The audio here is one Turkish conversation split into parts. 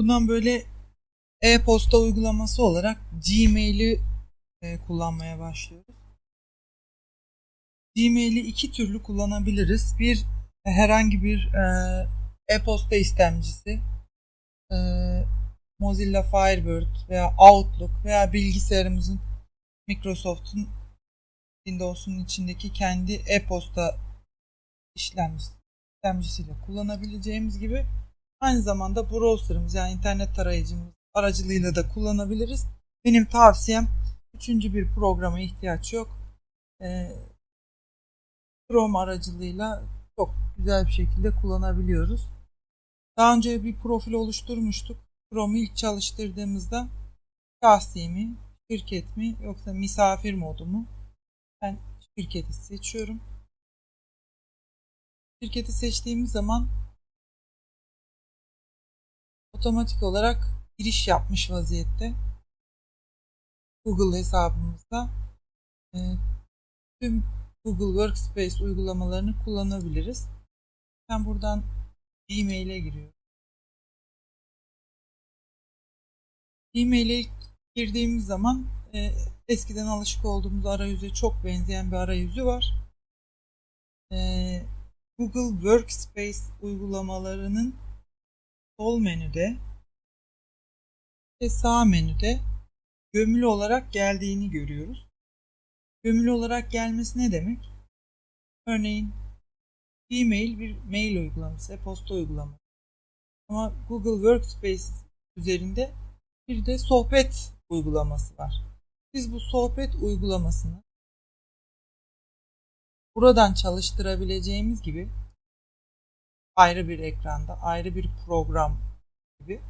Bundan böyle e-posta uygulaması olarak Gmail'i e, kullanmaya başlıyoruz. Gmail'i iki türlü kullanabiliriz. Bir e, herhangi bir e, e-posta istemcisi e, Mozilla Firebird veya Outlook veya bilgisayarımızın Microsoft'un Windows'un içindeki kendi e-posta işlemcisi, işlemcisiyle kullanabileceğimiz gibi aynı zamanda browser'ımız yani internet tarayıcımız aracılığıyla da kullanabiliriz. Benim tavsiyem üçüncü bir programa ihtiyaç yok. Ee, Chrome aracılığıyla çok güzel bir şekilde kullanabiliyoruz. Daha önce bir profil oluşturmuştuk. Chrome'u ilk çalıştırdığımızda şahsi mi, şirket mi yoksa misafir modu mu? Ben şirketi seçiyorum. Şirketi seçtiğimiz zaman otomatik olarak giriş yapmış vaziyette. Google hesabımızda e, tüm Google Workspace uygulamalarını kullanabiliriz. Ben buradan Gmail'e giriyorum. Gmail'e girdiğimiz zaman e, eskiden alışık olduğumuz arayüze çok benzeyen bir arayüzü var. E, Google Workspace uygulamalarının sol menüde ve sağ menüde gömülü olarak geldiğini görüyoruz. Gömülü olarak gelmesi ne demek? Örneğin Gmail bir mail uygulaması, e-posta uygulaması. Ama Google Workspace üzerinde bir de sohbet uygulaması var. Biz bu sohbet uygulamasını buradan çalıştırabileceğimiz gibi ayrı bir ekranda, ayrı bir program gibi.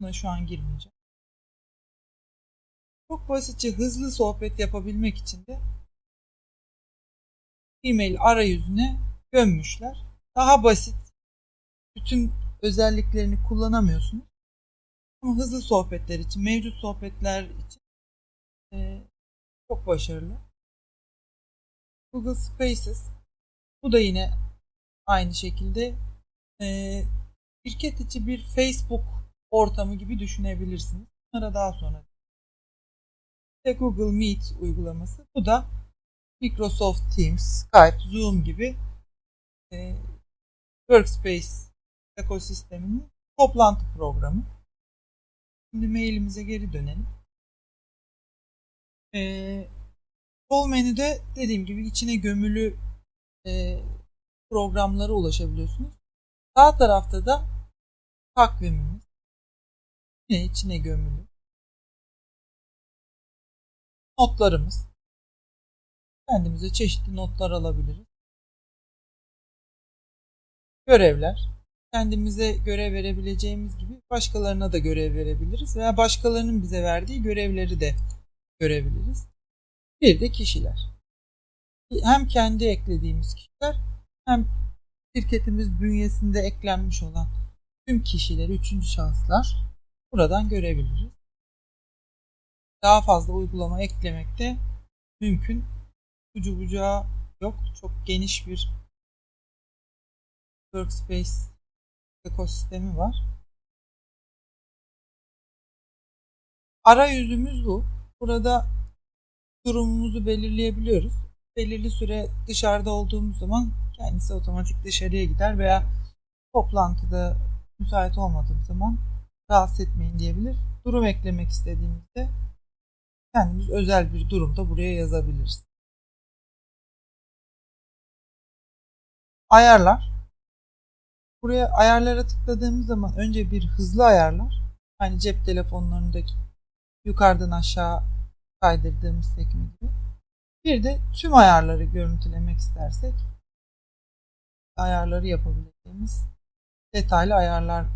Buna şu an girmeyeceğim. Çok basitçe hızlı sohbet yapabilmek için de e-mail arayüzüne gömmüşler. Daha basit. Bütün özelliklerini kullanamıyorsunuz. Ama hızlı sohbetler için, mevcut sohbetler için e, çok başarılı. Google Spaces. Bu da yine aynı şekilde e, şirket içi bir Facebook ortamı gibi düşünebilirsiniz. Bunlara daha sonra. İşte Google Meet uygulaması. Bu da Microsoft Teams, Skype, Zoom gibi e, Workspace ekosisteminin toplantı programı. Şimdi mailimize geri dönelim. Ee, sol menüde dediğim gibi içine gömülü e, programlara ulaşabiliyorsunuz. Sağ tarafta da takvimimiz. Yine içine gömülü. Notlarımız. Kendimize çeşitli notlar alabiliriz. Görevler. Kendimize görev verebileceğimiz gibi başkalarına da görev verebiliriz veya başkalarının bize verdiği görevleri de görebiliriz. Bir de kişiler. Hem kendi eklediğimiz kişiler hem şirketimiz bünyesinde eklenmiş olan tüm kişileri, üçüncü şahıslar buradan görebiliriz. Daha fazla uygulama eklemek de mümkün. Ucu bucağı yok. Çok geniş bir workspace ekosistemi var. Arayüzümüz bu. Burada durumumuzu belirleyebiliyoruz. Belirli süre dışarıda olduğumuz zaman kendisi otomatik dışarıya gider veya toplantıda müsait olmadığım zaman rahatsız etmeyin diyebilir. Durum eklemek istediğimizde kendimiz özel bir durumda buraya yazabiliriz. Ayarlar. Buraya ayarlara tıkladığımız zaman önce bir hızlı ayarlar. Hani cep telefonlarındaki yukarıdan aşağı kaydırdığımız sekme gibi. Bir de tüm ayarları görüntülemek istersek ayarları yapabileceğimiz detaylı ayarlar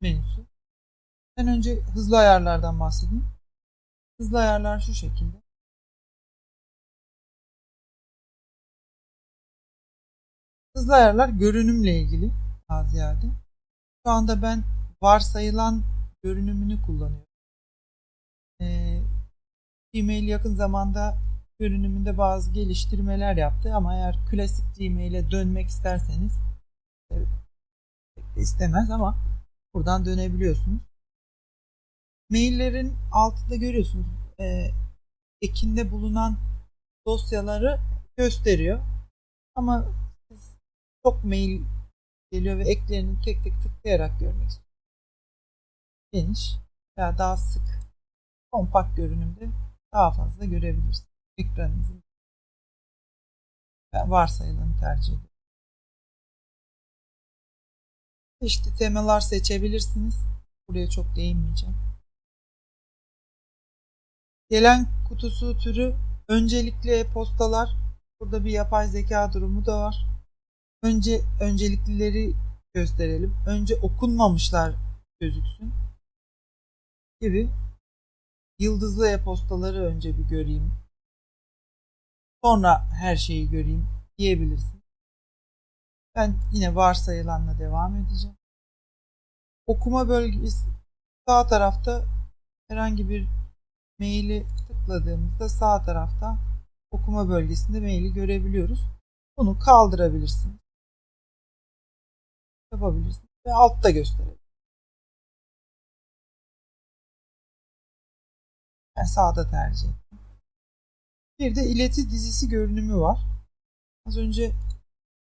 menüsü. Ben önce hızlı ayarlardan bahsedeyim. Hızlı ayarlar şu şekilde. Hızlı ayarlar görünümle ilgili daha ziyade. Şu anda ben varsayılan görünümünü kullanıyorum. Ee, Gmail yakın zamanda görünümünde bazı geliştirmeler yaptı ama eğer klasik Gmail'e dönmek isterseniz istemez ama buradan dönebiliyorsunuz. Maillerin altında görüyorsunuz. E, ekinde bulunan dosyaları gösteriyor. Ama siz çok mail geliyor ve eklerini tek tek tıklayarak görmek istiyorsunuz. Geniş veya daha sık kompakt görünümde daha fazla görebilirsiniz. Ekranınızın varsayılanı tercih ediyorum. Çeşitli temalar seçebilirsiniz. Buraya çok değinmeyeceğim. Gelen kutusu türü öncelikli e-postalar. Burada bir yapay zeka durumu da var. Önce önceliklileri gösterelim. Önce okunmamışlar gözüksün gibi yıldızlı e-postaları önce bir göreyim. Sonra her şeyi göreyim diyebilirsin. Ben yine varsayılanla devam edeceğim. Okuma bölgesi sağ tarafta herhangi bir maili tıkladığımızda sağ tarafta okuma bölgesinde maili görebiliyoruz. Bunu kaldırabilirsin. Yapabilirsin. Ve altta gösterelim. Ben sağda tercih ettim. Bir de ileti dizisi görünümü var. Az önce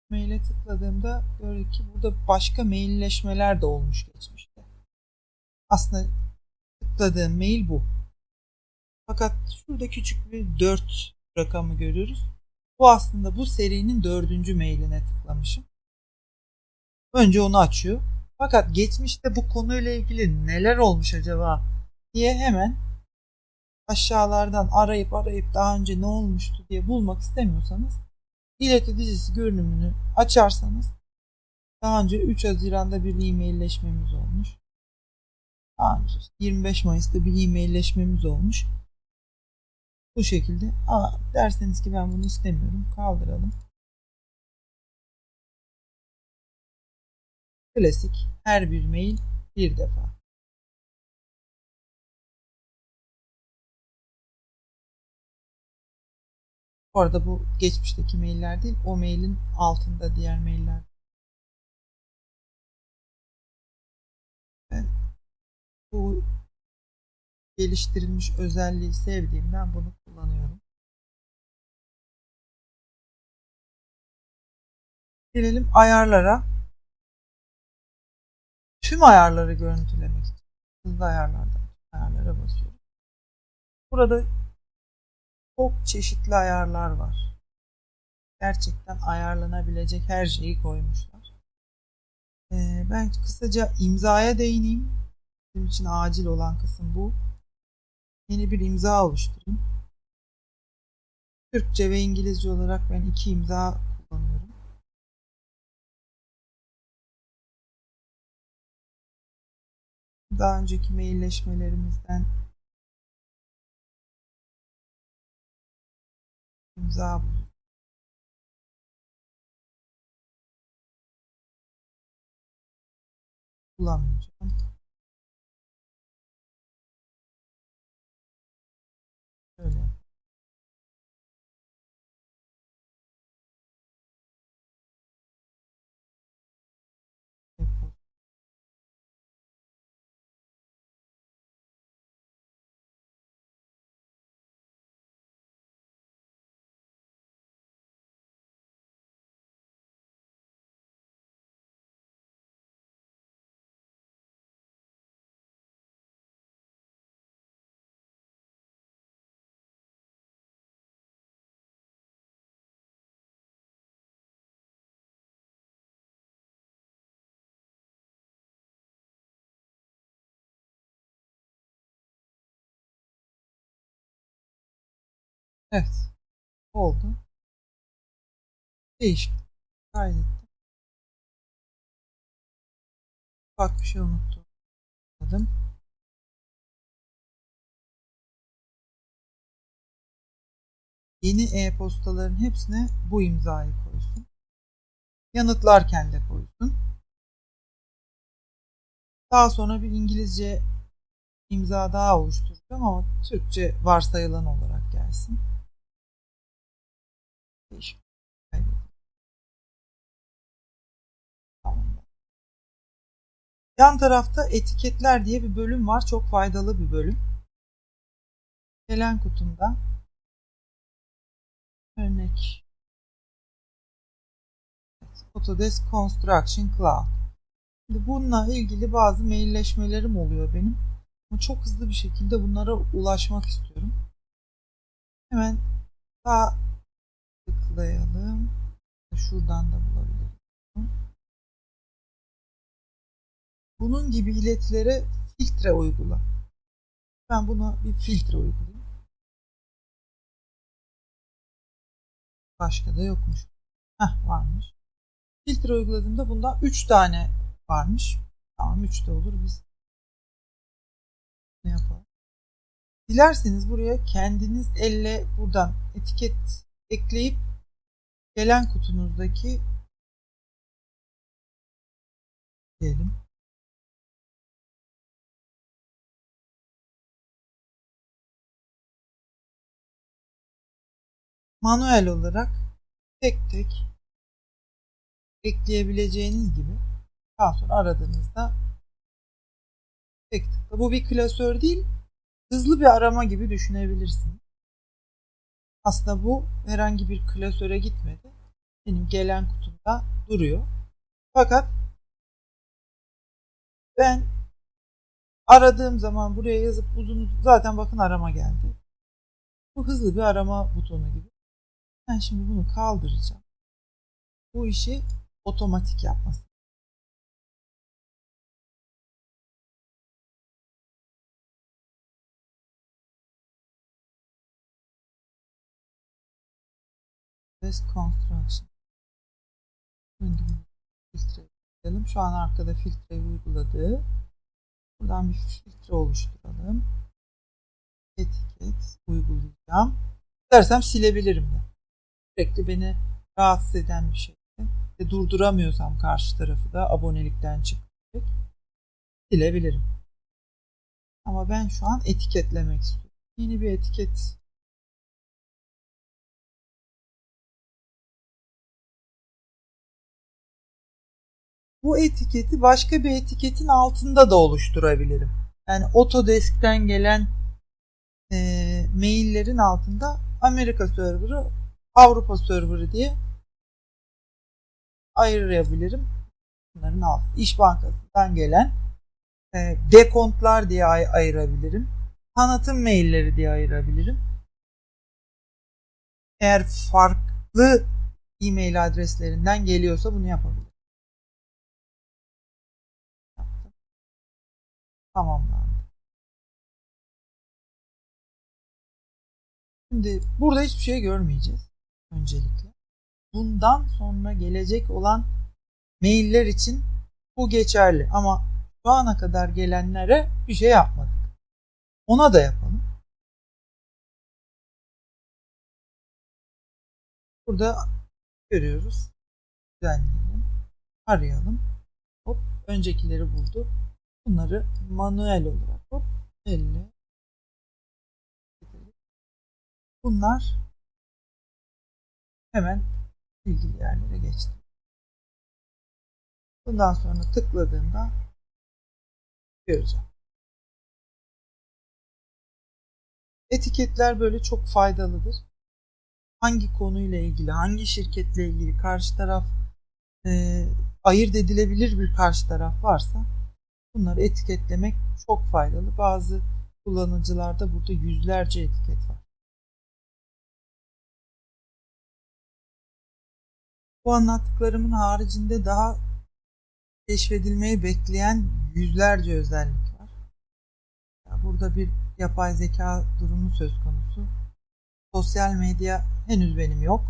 maile tıkladığımda gördük ki burada başka mailleşmeler de olmuş geçmişte. Aslında tıkladığım mail bu. Fakat şurada küçük bir 4 rakamı görüyoruz. Bu aslında bu serinin dördüncü mailine tıklamışım. Önce onu açıyor. Fakat geçmişte bu konuyla ilgili neler olmuş acaba diye hemen aşağılardan arayıp arayıp daha önce ne olmuştu diye bulmak istemiyorsanız ileti dizisi görünümünü açarsanız daha önce 3 Haziran'da bir e-mailleşmemiz olmuş. Daha önce 25 Mayıs'ta bir e-mailleşmemiz olmuş. Bu şekilde. Aa, derseniz ki ben bunu istemiyorum. Kaldıralım. Klasik. Her bir mail bir defa. Bu arada bu geçmişteki mailler değil. O mailin altında diğer mailler. Bu geliştirilmiş özelliği sevdiğimden bunu kullanıyorum. Gelelim ayarlara. Tüm ayarları görüntülemek için hızlı ayarlardan ayarlara basıyorum. Burada çok çeşitli ayarlar var. Gerçekten ayarlanabilecek her şeyi koymuşlar. Ee, ben kısaca imzaya değineyim. Bizim için acil olan kısım bu. Yeni bir imza oluşturayım. Türkçe ve İngilizce olarak ben iki imza kullanıyorum. Daha önceki mailleşmelerimizden imza buluyorum. Evet. Oldu. Değişik. Kaydettim. Bak bir şey unuttum. Dedim. Yeni e-postaların hepsine bu imzayı koysun. Yanıtlarken de koysun. Daha sonra bir İngilizce imza daha oluşturacağım ama Türkçe varsayılan olarak gelsin. Tamam. Yan tarafta etiketler diye bir bölüm var. Çok faydalı bir bölüm. Gelen kutumda örnek Evet, Autodesk Construction Cloud. Şimdi bununla ilgili bazı mailleşmelerim oluyor benim. Ama çok hızlı bir şekilde bunlara ulaşmak istiyorum. Hemen tıklayalım. Şuradan da bulabiliriz. Bunun gibi iletilere filtre uygula. Ben buna bir filtre uygulayayım. Başka da yokmuş. Heh varmış. Filtre uyguladığımda bundan 3 tane varmış. Tamam 3 de olur biz ne yapalım? Dilerseniz buraya kendiniz elle buradan etiket ekleyip gelen kutunuzdaki diyelim manuel olarak tek tek ekleyebileceğiniz gibi daha sonra aradığınızda tek tıkla. Bu bir klasör değil, hızlı bir arama gibi düşünebilirsiniz. Aslında bu herhangi bir klasöre gitmedi. Benim gelen kutumda duruyor. Fakat ben aradığım zaman buraya yazıp uzun zaten bakın arama geldi. Bu hızlı bir arama butonu gibi. Ben şimdi bunu kaldıracağım. Bu işi otomatik yapması. Best Construction. Filtre yapalım. Şu an arkada filtreyi uyguladı. Buradan bir filtre oluşturalım. Etiket uygulayacağım. İstersem silebilirim de. Sürekli beni rahatsız eden bir şey. Ve durduramıyorsam karşı tarafı da abonelikten çıkacak. Silebilirim. Ama ben şu an etiketlemek istiyorum. Yeni bir etiket bu etiketi başka bir etiketin altında da oluşturabilirim. Yani Autodesk'ten gelen e, maillerin altında Amerika serverı, Avrupa serverı diye ayırabilirim. Bunların alt. İş Bankası'ndan gelen e, dekontlar diye ay- ayırabilirim. Tanıtım mailleri diye ayırabilirim. Eğer farklı e-mail adreslerinden geliyorsa bunu yapabilirim. Tamamlandı. Şimdi burada hiçbir şey görmeyeceğiz. Öncelikle. Bundan sonra gelecek olan mailler için bu geçerli. Ama şu ana kadar gelenlere bir şey yapmadık. Ona da yapalım. Burada görüyoruz. Düzenleyelim. Arayalım. Hop öncekileri buldu. Bunları manuel olarak hop elle Bunlar hemen ilgili yerlere geçti. Bundan sonra tıkladığımda göreceğim. Etiketler böyle çok faydalıdır. Hangi konuyla ilgili, hangi şirketle ilgili karşı taraf e, ayırt edilebilir bir karşı taraf varsa bunları etiketlemek çok faydalı. Bazı kullanıcılarda burada yüzlerce etiket var. Bu anlattıklarımın haricinde daha keşfedilmeyi bekleyen yüzlerce özellik var. Burada bir yapay zeka durumu söz konusu. Sosyal medya henüz benim yok.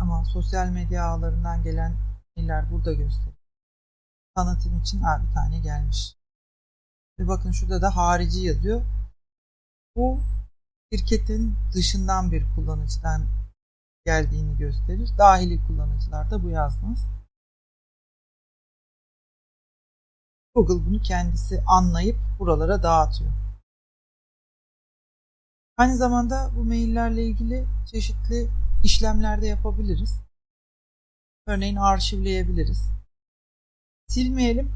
Ama sosyal medya ağlarından gelen mailler burada gösteriyor. Tanıtım için bir tane gelmiş. Ve bakın şurada da harici yazıyor. Bu şirketin dışından bir kullanıcıdan geldiğini gösterir. Dahili kullanıcılarda bu yazmaz. Google bunu kendisi anlayıp buralara dağıtıyor. Aynı zamanda bu maillerle ilgili çeşitli işlemler de yapabiliriz. Örneğin arşivleyebiliriz. Silmeyelim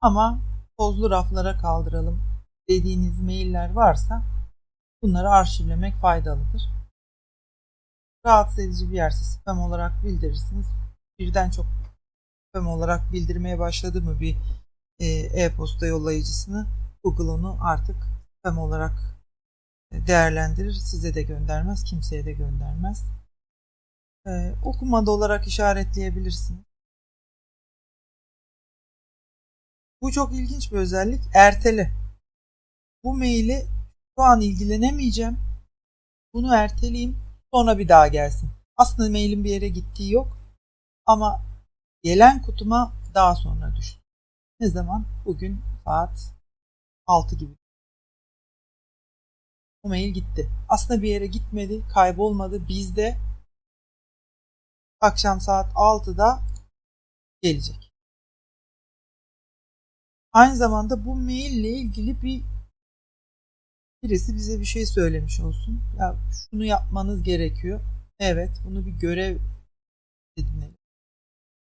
Ama tozlu raflara kaldıralım dediğiniz mailler varsa bunları arşivlemek faydalıdır. Rahatsız edici bir yerse spam olarak bildirirsiniz. Birden çok spam olarak bildirmeye başladı mı bir e, e-posta yollayıcısını Google onu artık spam olarak değerlendirir. Size de göndermez, kimseye de göndermez. Ee, okumada olarak işaretleyebilirsiniz. Bu çok ilginç bir özellik. Ertele. Bu maili şu an ilgilenemeyeceğim. Bunu erteleyeyim. Sonra bir daha gelsin. Aslında mailin bir yere gittiği yok. Ama gelen kutuma daha sonra düştü. Ne zaman? Bugün saat 6 gibi. O mail gitti. Aslında bir yere gitmedi, kaybolmadı. Bizde akşam saat 6'da gelecek. Aynı zamanda bu mail ile ilgili bir birisi bize bir şey söylemiş olsun. Ya şunu yapmanız gerekiyor. Evet, bunu bir görev edinelim.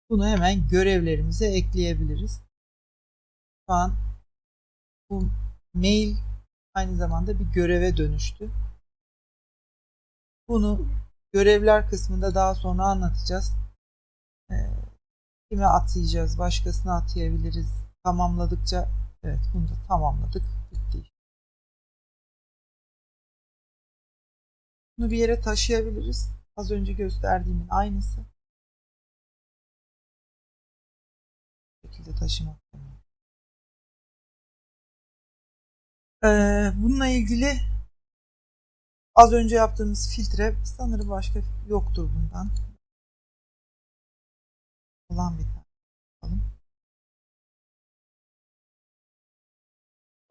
Bunu hemen görevlerimize ekleyebiliriz. Şu an bu mail aynı zamanda bir göreve dönüştü. Bunu görevler kısmında daha sonra anlatacağız. Ee, kime atayacağız, başkasına atayabiliriz. Tamamladıkça, evet bunu da tamamladık. Bitti. Bunu bir yere taşıyabiliriz. Az önce gösterdiğimin aynısı. Bu şekilde taşımak. Ee, bununla ilgili az önce yaptığımız filtre sanırım başka yoktur bundan. Olan bir tane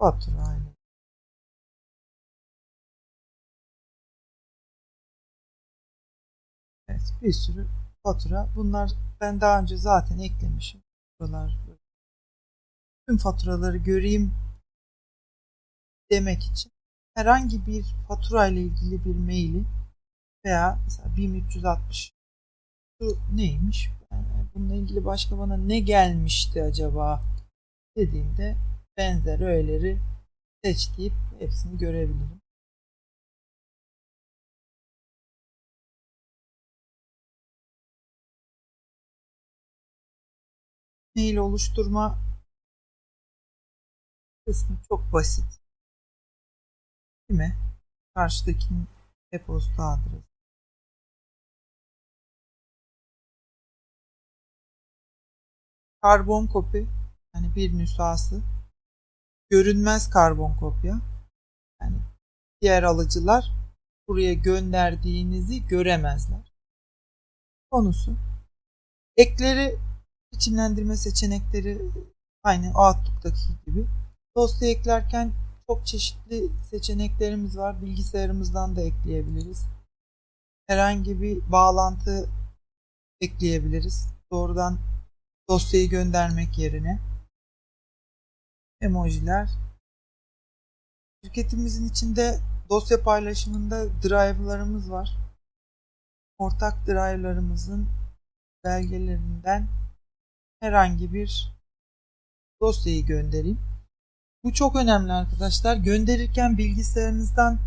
Fatura. Evet bir sürü fatura. Bunlar ben daha önce zaten eklemişim. Faturalar. Tüm faturaları göreyim demek için herhangi bir fatura ile ilgili bir maili veya mesela 1360 şu neymiş? Yani bununla ilgili başka bana ne gelmişti acaba dediğimde benzer öğeleri seç deyip hepsini görebilirim. Mail oluşturma kısmı çok basit. Kime? Karşıdakinin e-posta adresi. Karbon kopi yani bir nüshası. Görünmez karbon kopya. Yani diğer alıcılar buraya gönderdiğinizi göremezler. Konusu. Ekleri biçimlendirme seçenekleri aynı Outlook'taki gibi. Dosya eklerken çok çeşitli seçeneklerimiz var. Bilgisayarımızdan da ekleyebiliriz. Herhangi bir bağlantı ekleyebiliriz. Doğrudan dosyayı göndermek yerine. Emojiler. Şirketimizin içinde dosya paylaşımında drive'larımız var. Ortak drive'larımızın belgelerinden herhangi bir dosyayı göndereyim. Bu çok önemli arkadaşlar. Gönderirken bilgisayarınızdan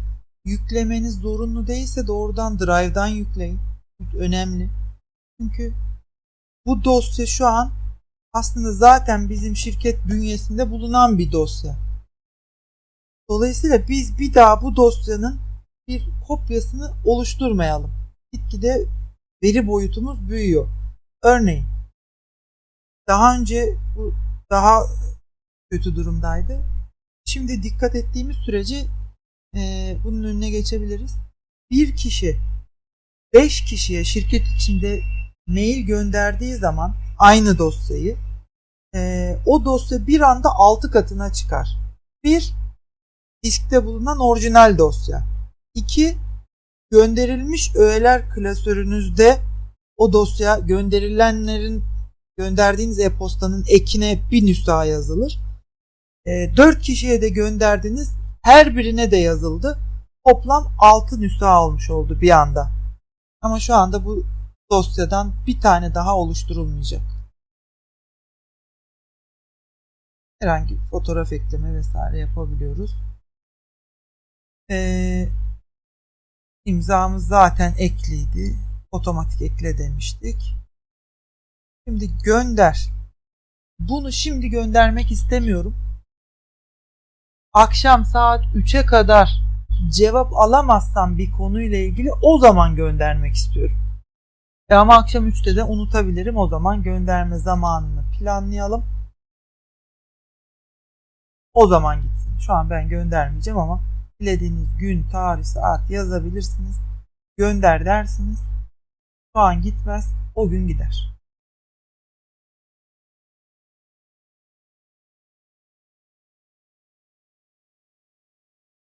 yüklemeniz zorunlu değilse doğrudan Drive'dan yükleyin. Önemli. Çünkü bu dosya şu an aslında zaten bizim şirket bünyesinde bulunan bir dosya. Dolayısıyla biz bir daha bu dosyanın bir kopyasını oluşturmayalım. Gitgide veri boyutumuz büyüyor. Örneğin daha önce bu daha kötü durumdaydı. Şimdi dikkat ettiğimiz sürece e, bunun önüne geçebiliriz. Bir kişi 5 kişiye şirket içinde mail gönderdiği zaman aynı dosyayı e, o dosya bir anda 6 katına çıkar. Bir diskte bulunan orijinal dosya. İki gönderilmiş öğeler klasörünüzde o dosya gönderilenlerin gönderdiğiniz e-postanın ekine bir nüsha yazılır. E, ee, 4 kişiye de gönderdiniz. Her birine de yazıldı. Toplam 6 nüsha olmuş oldu bir anda. Ama şu anda bu dosyadan bir tane daha oluşturulmayacak. Herhangi bir fotoğraf ekleme vesaire yapabiliyoruz. Ee, imzamız zaten ekliydi. Otomatik ekle demiştik. Şimdi gönder. Bunu şimdi göndermek istemiyorum. Akşam saat 3'e kadar cevap alamazsam bir konuyla ilgili o zaman göndermek istiyorum. E ama akşam 3'te de unutabilirim. O zaman gönderme zamanını planlayalım. O zaman gitsin. Şu an ben göndermeyeceğim ama dilediğiniz gün, tarih, saat yazabilirsiniz. Gönder dersiniz. Şu an gitmez. O gün gider.